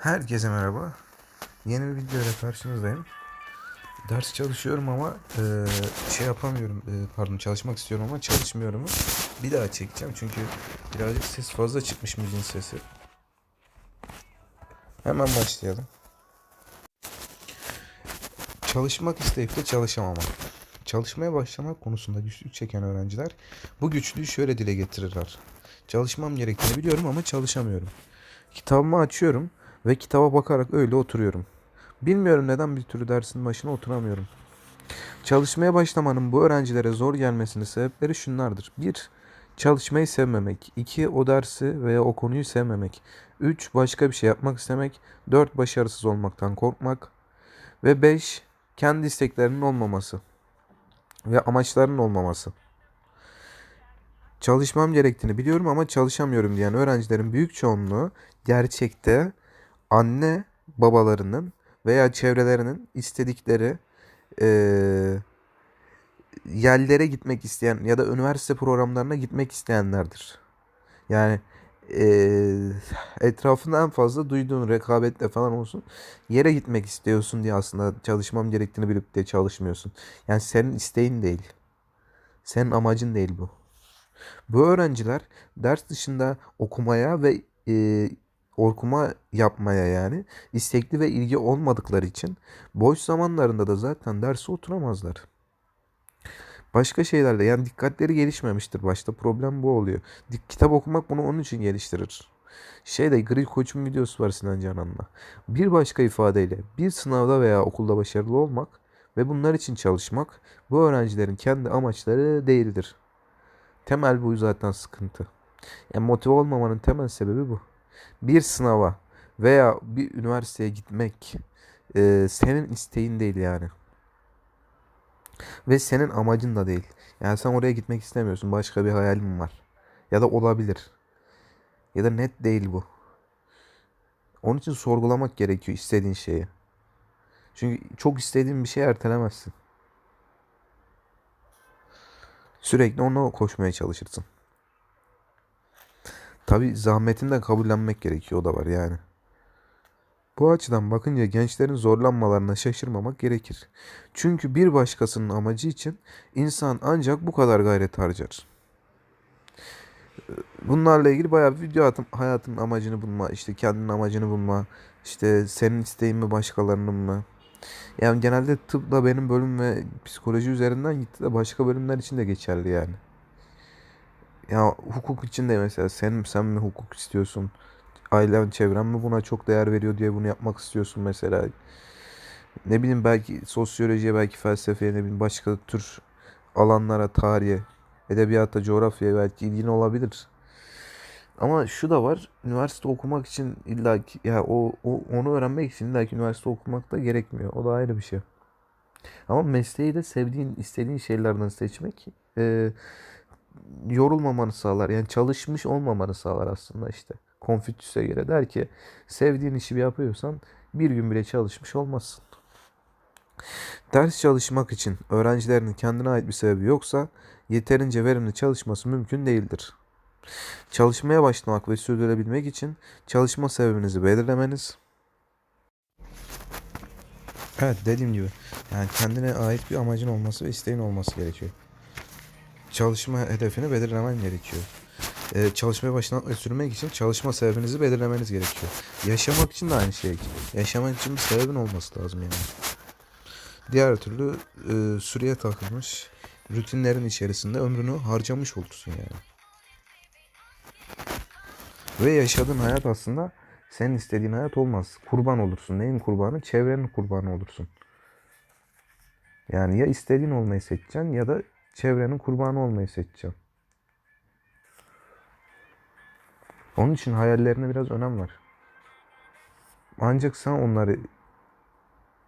Herkese merhaba. Yeni bir videoyla karşınızdayım. Ders çalışıyorum ama e, şey yapamıyorum. e, pardon çalışmak istiyorum ama çalışmıyorum. Bir daha çekeceğim çünkü birazcık ses fazla çıkmış müziğin sesi. Hemen başlayalım. Çalışmak isteyip de çalışamamak. Çalışmaya başlamak konusunda güçlük çeken öğrenciler bu güçlüğü şöyle dile getirirler. Çalışmam gerektiğini biliyorum ama çalışamıyorum. Kitabımı açıyorum ve kitaba bakarak öyle oturuyorum. Bilmiyorum neden bir türlü dersin başına oturamıyorum. Çalışmaya başlamanın bu öğrencilere zor gelmesinin sebepleri şunlardır. 1. Çalışmayı sevmemek. 2. O dersi veya o konuyu sevmemek. 3. Başka bir şey yapmak istemek. 4. Başarısız olmaktan korkmak. Ve 5. Kendi isteklerinin olmaması. Ve amaçlarının olmaması. Çalışmam gerektiğini biliyorum ama çalışamıyorum diyen öğrencilerin büyük çoğunluğu gerçekte anne babalarının veya çevrelerinin istedikleri eee, yerlere gitmek isteyen ya da üniversite programlarına gitmek isteyenlerdir. Yani eee etrafında en fazla duyduğun rekabetle falan olsun yere gitmek istiyorsun diye aslında çalışmam gerektiğini bilip de çalışmıyorsun. Yani senin isteğin değil. Senin amacın değil bu. Bu öğrenciler ders dışında okumaya ve e, okuma yapmaya yani istekli ve ilgi olmadıkları için boş zamanlarında da zaten derse oturamazlar. Başka şeylerde yani dikkatleri gelişmemiştir başta problem bu oluyor. Kitap okumak bunu onun için geliştirir. Şeyde Grill Koç'un videosu var Sinan Canan'la. Bir başka ifadeyle bir sınavda veya okulda başarılı olmak ve bunlar için çalışmak bu öğrencilerin kendi amaçları değildir. Temel bu zaten sıkıntı. Yani motive olmamanın temel sebebi bu. Bir sınava veya bir üniversiteye gitmek e, senin isteğin değil yani. Ve senin amacın da değil. Yani sen oraya gitmek istemiyorsun. Başka bir hayalin var. Ya da olabilir. Ya da net değil bu. Onun için sorgulamak gerekiyor istediğin şeyi. Çünkü çok istediğin bir şeyi ertelemezsin. Sürekli ona koşmaya çalışırsın. Tabi zahmetini de kabullenmek gerekiyor o da var yani. Bu açıdan bakınca gençlerin zorlanmalarına şaşırmamak gerekir. Çünkü bir başkasının amacı için insan ancak bu kadar gayret harcar. Bunlarla ilgili bayağı bir video attım. Hayatın amacını bulma, işte kendinin amacını bulma, işte senin isteğin mi başkalarının mı? Yani genelde tıpla benim bölüm ve psikoloji üzerinden gitti de başka bölümler için de geçerli yani. Ya hukuk için de mesela sen sen mi hukuk istiyorsun? Ailen, çevren mi buna çok değer veriyor diye bunu yapmak istiyorsun mesela. Ne bileyim belki sosyolojiye, belki felsefeye, ne bileyim başka tür alanlara, tarihe, edebiyata, coğrafyaya belki ilgin olabilir. Ama şu da var. Üniversite okumak için illa ki ya o, o onu öğrenmek için illa ki üniversite okumak da gerekmiyor. O da ayrı bir şey. Ama mesleği de sevdiğin, istediğin şeylerden seçmek e, yorulmamanı sağlar. Yani çalışmış olmamanı sağlar aslında işte. Konfüçyüs'e göre der ki sevdiğin işi bir yapıyorsan bir gün bile çalışmış olmazsın. Ders çalışmak için öğrencilerin kendine ait bir sebebi yoksa yeterince verimli çalışması mümkün değildir. Çalışmaya başlamak ve sürdürebilmek için çalışma sebebinizi belirlemeniz. Evet dediğim gibi yani kendine ait bir amacın olması ve isteğin olması gerekiyor. Çalışma hedefini belirlemen gerekiyor. Ee, çalışmaya başlamak ve sürmek için çalışma sebebinizi belirlemeniz gerekiyor. Yaşamak için de aynı şey. Yaşamak için bir sebebin olması lazım yani. Diğer türlü e, süreye takılmış rutinlerin içerisinde ömrünü harcamış olursun yani. Ve yaşadığın hayat aslında senin istediğin hayat olmaz. Kurban olursun. Neyin kurbanı? Çevrenin kurbanı olursun. Yani ya istediğin olmayı seçeceksin ya da çevrenin kurbanı olmayı seçeceksin. Onun için hayallerine biraz önem ver. Ancak sen onları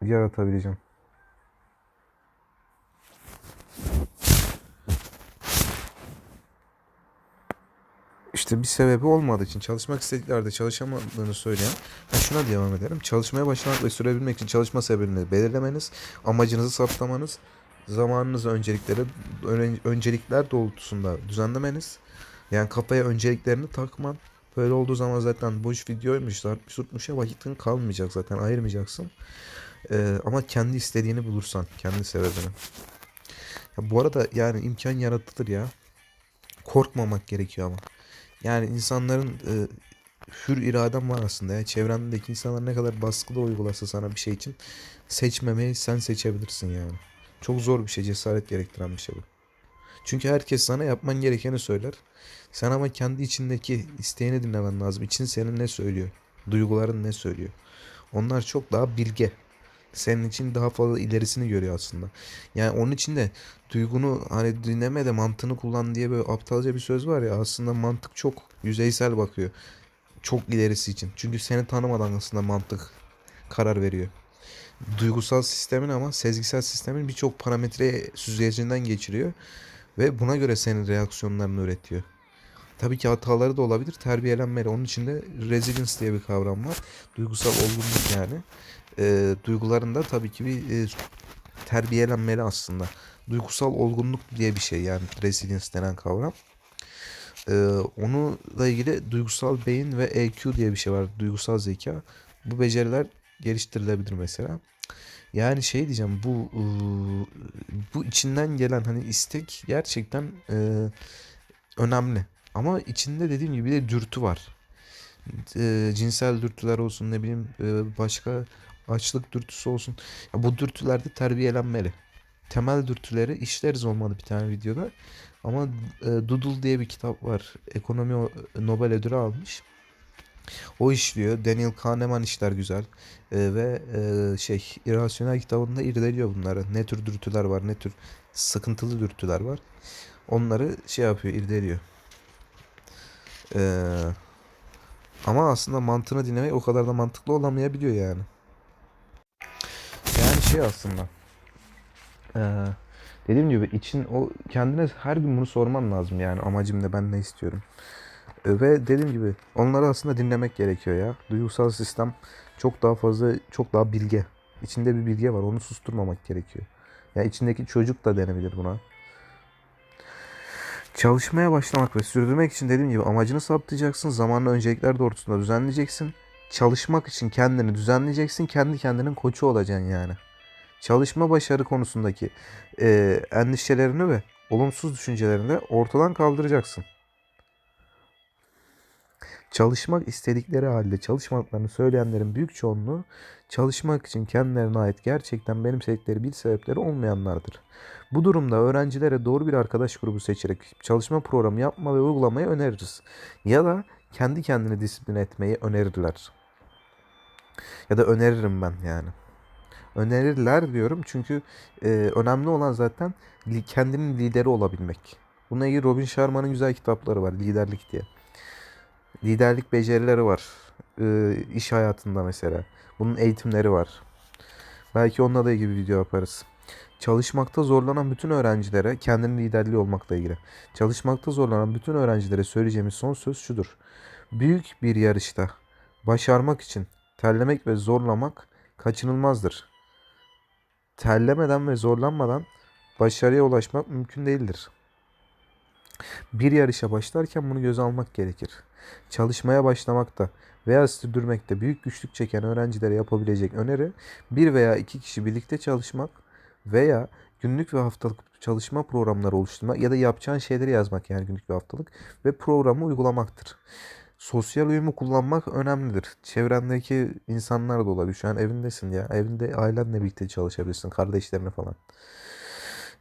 yaratabileceksin. İşte bir sebebi olmadığı için çalışmak istediklerde çalışamadığını söyleyen ben şuna devam ederim. Çalışmaya başlamak ve sürebilmek için çalışma sebebini belirlemeniz, amacınızı saptamanız, zamanınızı öncelikleri öne- öncelikler doğrultusunda düzenlemeniz, yani kafaya önceliklerini takman, Böyle olduğu zaman zaten boş videoymuş, zartmış tutmuşa vakitin kalmayacak zaten ayırmayacaksın. Ee, ama kendi istediğini bulursan, kendi sebebini. Ya bu arada yani imkan yaratılır ya. Korkmamak gerekiyor ama. Yani insanların e, hür iraden var aslında ya. Çevrendeki insanlar ne kadar baskı da uygulasa sana bir şey için seçmemeyi sen seçebilirsin yani. Çok zor bir şey, cesaret gerektiren bir şey bu. Çünkü herkes sana yapman gerekeni söyler. Sen ama kendi içindeki isteğini dinlemen lazım. İçin senin ne söylüyor? Duyguların ne söylüyor? Onlar çok daha bilge. Senin için daha fazla ilerisini görüyor aslında. Yani onun için de duygunu hani dinleme de mantığını kullan diye böyle aptalca bir söz var ya aslında mantık çok yüzeysel bakıyor. Çok ilerisi için. Çünkü seni tanımadan aslında mantık karar veriyor. Duygusal sistemin ama sezgisel sistemin birçok parametre süzgecinden geçiriyor ve buna göre senin reaksiyonlarını üretiyor. Tabii ki hataları da olabilir. Terbiyelenmeli. Onun için de resilience diye bir kavram var. Duygusal olgunluk yani. E, duyguların da tabii ki bir e, terbiyelenmeli aslında. Duygusal olgunluk diye bir şey yani resilience denen kavram. E, onunla ilgili duygusal beyin ve EQ diye bir şey var. Duygusal zeka. Bu beceriler geliştirilebilir mesela. Yani şey diyeceğim bu e, bu içinden gelen hani istek gerçekten e, önemli. Ama içinde dediğim gibi bir de dürtü var. E, cinsel dürtüler olsun ne bileyim e, başka açlık dürtüsü olsun. Ya bu dürtüler de terbiyelenmeli. Temel dürtüleri işleriz olmadı bir tane videoda. Ama e, Doodle diye bir kitap var. Ekonomi Nobel ödülü almış. O işliyor. Daniel Kahneman işler güzel. E, ve e, şey irrasyonel kitabında irdeliyor bunları. Ne tür dürtüler var, ne tür sıkıntılı dürtüler var. Onları şey yapıyor, irdeliyor. E, ama aslında mantığını dinlemek o kadar da mantıklı olamayabiliyor yani. Yani şey aslında. Ee, dediğim gibi için o kendine her gün bunu sorman lazım yani amacım ne ben ne istiyorum. Ve dediğim gibi onları aslında dinlemek gerekiyor ya. Duygusal sistem çok daha fazla çok daha bilge. İçinde bir bilge var onu susturmamak gerekiyor. Ya içindeki çocuk da denebilir buna. Çalışmaya başlamak ve sürdürmek için dediğim gibi amacını saptayacaksın. Zamanlı öncelikler doğrultusunda düzenleyeceksin. Çalışmak için kendini düzenleyeceksin. Kendi kendinin koçu olacaksın yani. Çalışma başarı konusundaki e, endişelerini ve olumsuz düşüncelerini ortadan kaldıracaksın. Çalışmak istedikleri halde çalışmadıklarını söyleyenlerin büyük çoğunluğu çalışmak için kendilerine ait gerçekten benimsedikleri bir sebepleri olmayanlardır. Bu durumda öğrencilere doğru bir arkadaş grubu seçerek çalışma programı yapma ve uygulamayı öneririz. Ya da kendi kendini disiplin etmeyi önerirler. Ya da öneririm ben yani. Önerirler diyorum çünkü e, önemli olan zaten kendinin lideri olabilmek. Bununla ilgili Robin Sharma'nın güzel kitapları var liderlik diye. Liderlik becerileri var. E, iş hayatında mesela. Bunun eğitimleri var. Belki onunla da ilgili bir video yaparız. Çalışmakta zorlanan bütün öğrencilere kendinin liderliği olmakla ilgili. Çalışmakta zorlanan bütün öğrencilere söyleyeceğimiz son söz şudur. Büyük bir yarışta başarmak için terlemek ve zorlamak kaçınılmazdır. Terlemeden ve zorlanmadan başarıya ulaşmak mümkün değildir. Bir yarışa başlarken bunu göze almak gerekir. Çalışmaya başlamakta veya sürdürmekte büyük güçlük çeken öğrencilere yapabilecek öneri bir veya iki kişi birlikte çalışmak veya günlük ve haftalık çalışma programları oluşturmak ya da yapacağın şeyleri yazmak yani günlük ve haftalık ve programı uygulamaktır. Sosyal uyumu kullanmak önemlidir. Çevrendeki insanlar da olabilir. Şu an evindesin ya. Evinde ailenle birlikte çalışabilirsin. Kardeşlerine falan.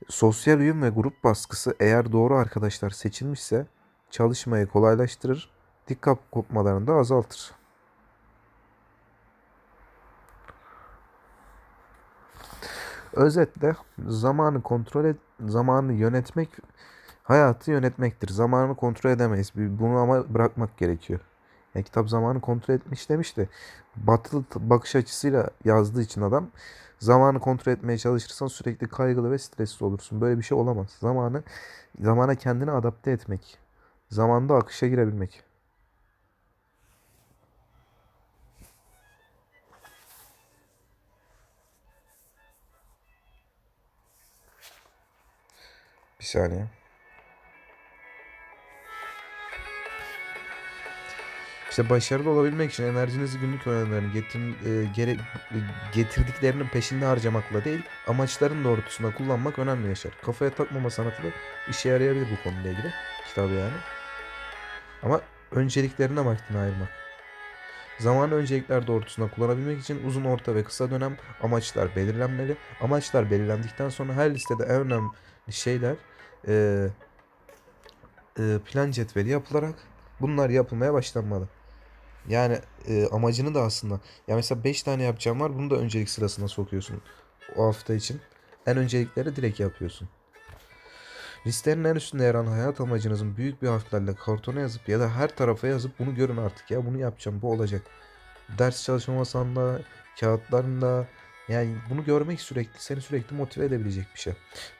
Sosyal uyum ve grup baskısı eğer doğru arkadaşlar seçilmişse çalışmayı kolaylaştırır. Dikkat kopmalarını da azaltır. Özetle zamanı kontrol et, zamanı yönetmek hayatı yönetmektir. Zamanı kontrol edemeyiz. Bunu ama bırakmak gerekiyor. Yani kitap zamanı kontrol etmiş demiş de batılı bakış açısıyla yazdığı için adam zamanı kontrol etmeye çalışırsan sürekli kaygılı ve stresli olursun. Böyle bir şey olamaz. Zamanı zamana kendini adapte etmek. Zamanda akışa girebilmek. Bir saniye. İşte başarılı olabilmek için enerjinizi günlük öğelerine getir, e, gere- e, getirdiklerinin peşinde harcamakla değil, amaçların doğrultusunda kullanmak önemli yaşar. Kafaya takmama sanatı da işe yarayabilir bu konuyla ilgili. Kitabı yani. Ama önceliklerine vaktini ayırmak. Zamanı öncelikler doğrultusunda kullanabilmek için uzun, orta ve kısa dönem amaçlar belirlenmeli. Amaçlar belirlendikten sonra her listede en önemli şeyler e, e, plan cetveli yapılarak bunlar yapılmaya başlanmalı. Yani e, amacını da aslında ya mesela 5 tane yapacağım var bunu da öncelik sırasına sokuyorsun o hafta için. En öncelikleri direkt yapıyorsun. Listenin en üstünde yer alan hayat amacınızın büyük bir harflerle kartona yazıp ya da her tarafa yazıp bunu görün artık ya bunu yapacağım bu olacak. Ders çalışma masanda, kağıtlarında yani bunu görmek sürekli seni sürekli motive edebilecek bir şey.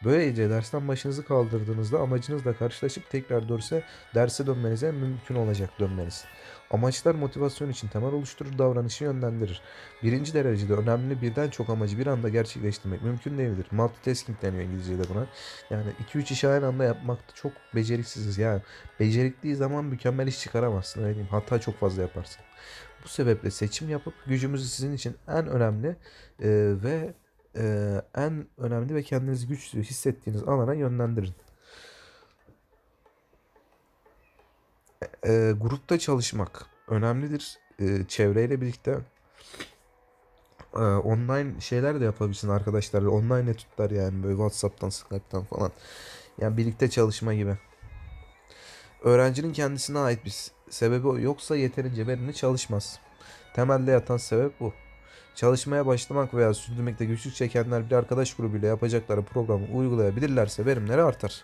Böylece dersten başınızı kaldırdığınızda amacınızla karşılaşıp tekrar dönse derse dönmenize mümkün olacak dönmeniz. Amaçlar motivasyon için temel oluşturur, davranışı yönlendirir. Birinci derecede önemli birden çok amacı bir anda gerçekleştirmek mümkün değildir. Multitasking deniyor İngilizce'de buna. Yani 2-3 işi aynı anda yapmakta çok beceriksiziz. Yani becerikliği zaman mükemmel iş çıkaramazsın. Öyle diyeyim. Hata çok fazla yaparsın. Bu sebeple seçim yapıp gücümüzü sizin için en önemli e, ve e, en önemli ve kendinizi güçlü hissettiğiniz alana yönlendirin. E, grupta çalışmak önemlidir. E, çevreyle birlikte e, online şeyler de yapabilirsin arkadaşlarla. Online etütler yani böyle WhatsApp'tan, Skype'tan falan. Yani birlikte çalışma gibi. Öğrencinin kendisine ait bir sebebi yoksa yeterince verimli çalışmaz. Temelde yatan sebep bu. Çalışmaya başlamak veya sürdürmekte güçlük çekenler bir arkadaş grubuyla yapacakları programı uygulayabilirlerse verimleri artar.